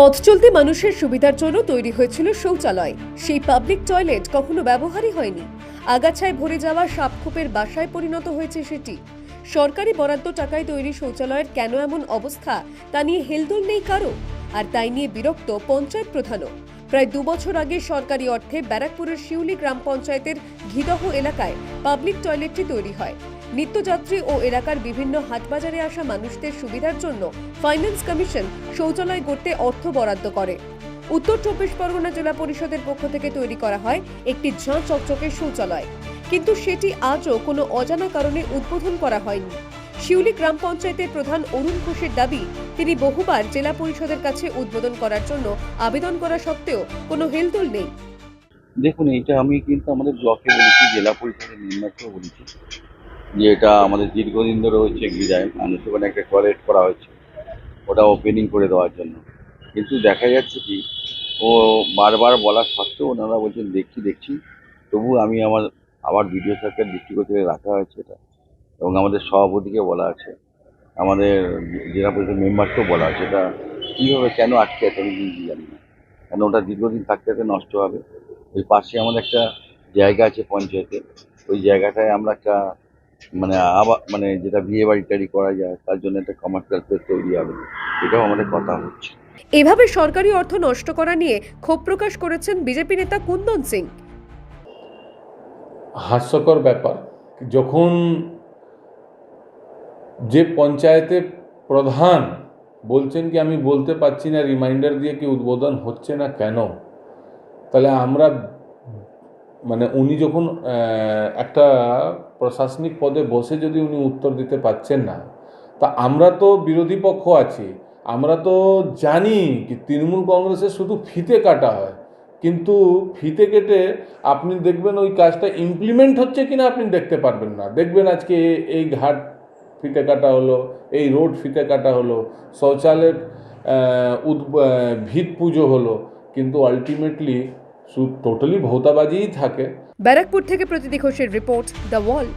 পথ চলতে মানুষের সুবিধার জন্য তৈরি হয়েছিল শৌচালয়। সেই পাবলিক টয়লেট কখনো ব্যবহারই হয়নি। আগাছায় ভরে যাওয়া সাপখোপের বাসায় পরিণত হয়েছে সেটি। সরকারি বরাদ্দ টাকায় তৈরি শৌচালয়ের কেন এমন অবস্থা তা নিয়ে হেলদোল নেই কারও। আর তাই নিয়ে বিরক্ত পঞ্চায়েত প্রধানও। প্রায় দু বছর আগে সরকারি অর্থে ব্যারাকপুরের শিউলি গ্রাম পঞ্চায়েতের ঘিদহ এলাকায় পাবলিক টয়লেটটি তৈরি হয়। নিত্যযাত্রী ও এলাকার বিভিন্ন হাটবাজারে আসা মানুষদের সুবিধার জন্য ফাইন্যান্স কমিশন শৌচালয় গড়তে অর্থ বরাদ্দ করে। উত্তর চব্বিশ পরগনা জেলা পরিষদের পক্ষ থেকে তৈরি করা হয় একটি ঝাঁ চকচকে শৌচালয়। কিন্তু সেটি আজও কোনো অজানা কারণে উদ্বোধন করা হয়নি। শিউলি গ্রাম পঞ্চায়েতের প্রধান অরুণ ঘোষের দাবি, তিনি বহুবার জেলা পরিষদের কাছে উদ্বোধন করার জন্য আবেদন করা সত্ত্বেও কোনো হেলদোল নেই। দেখুন এটা আমি কিন্তু আমাদের ব্লকে বলেছি, জেলা পরিষদের নিম্নাকেও বলেছি, যে এটা আমাদের দীর্ঘদিন ধরে হচ্ছে মানুষ ওখানে একটা টয়লেট করা হয়েছে, ওটা ওপেনিং করে দেওয়ার জন্য। কিন্তু দেখা যাচ্ছে কি, ও বারবার বলা সত্ত্বেও ওনারা বলছেন, দেখছি দেখছি, তবু আমি আমার আবার ভিডিও সরকার দৃষ্টিগত করে রাখা হয়েছে এটা। এবং আমাদের সভাপতিকে বলা আছে আমাদের জেলা পরিষদ মেম্বারকেও বলা আছে এটা কীভাবে কেন আটকে আছে আমি নিজে জানি না। কারণ ওটা দীর্ঘদিন থাকতে থাকতে নষ্ট হবে? ওই পাশে আমাদের একটা জায়গা আছে পঞ্চায়েতে ওই জায়গাটায় আমরা একটা মানে আবার মানে যেটা বিয়ে বাড়ি টাড়ি করা যায় তার জন্য একটা কমার্শিয়াল প্লেস তৈরি হবে এটাও আমাদের কথা হচ্ছে। এভাবে সরকারি অর্থ নষ্ট করা নিয়ে ক্ষোভ প্রকাশ করেছেন বিজেপি নেতা কুন্দন সিং। হাস্যকর ব্যাপার। যখন যে পঞ্চায়েতে প্রধান বলছেন কি, আমি বলতে পারছি না রিমাইন্ডার দিয়ে কি উদ্বোধন হচ্ছে না কেন? তাহলে আমরা মানে উনি যখন একটা প্রশাসনিক পদে বসে যদি উনি উত্তর দিতে পারছেন না, তা আমরা তো বিরোধী পক্ষ আছি, আমরা তো জানি কি তৃণমূল কংগ্রেসের শুধু ফিতে কাটা হয়, কিন্তু ফিতে কেটে আপনি দেখবেন ওই কাজটা ইমপ্লিমেন্ট হচ্ছে কিনা আপনি দেখতে পারবেন না। দেখবেন আজকে এই ঘাট ফিতে কাটা হলো, এই রোড ফিতে কাটা হলো। শৌচালয়ের উদ ভিত পুজো হলো, কিন্তু আলটিমেটলি টোটালি ভৌতাবাজিই থাকে। ব্যারাকপুর থেকে প্রতিদি ঘোষের রিপোর্ট, দ্য ওয়াল।